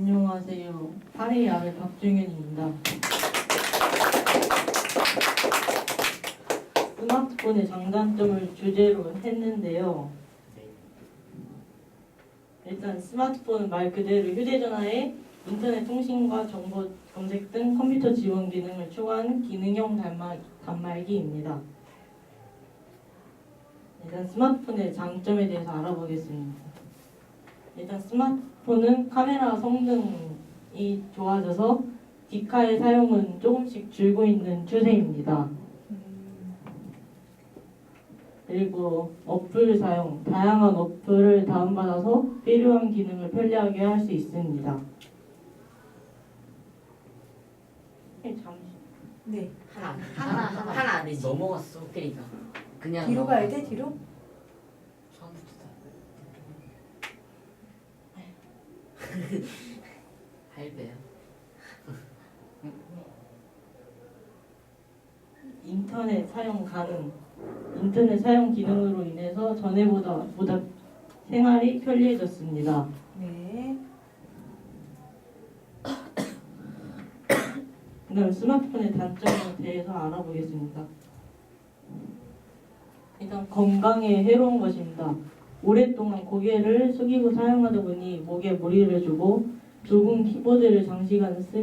안녕하세요. 8회 아래 박중현입니다. 스마트폰의 장단점을 주제로 했는데요. 일단 스마트폰은 말 그대로 휴대전화에 인터넷 통신과 정보 검색 등 컴퓨터 지원 기능을 추가한 기능형 단말, 단말기입니다. 일단 스마트폰의 장점에 대해서 알아보겠습니다. 일단 스마트 폰은 카메라 성능이 좋아져서 디카의 사용은 조금씩 줄고 있는 추세입니다. 그리고 어플 사용, 다양한 어플을 다운받아서 필요한 기능을 편리하게 할 수 있습니다. 네, 잠시. 네. 하나 하나 하나 하나 안 되지 넘어갔어. 그러니까 그냥 뒤로. 가야 돼? 뒤로? 처음부터 다. 할배야. 인터넷 사용 가능. 인터넷 사용 기능으로 인해서 전에보다 보다 생활이 편리해졌습니다. 네. 그럼 스마트폰의 단점에 대해서 알아보겠습니다. 일단 건강에 해로운 것입니다. 오랫동안 고개를 숙이고 사용하다 보니 목에 무리를 주고 좁은 키보드를 장시간 쓰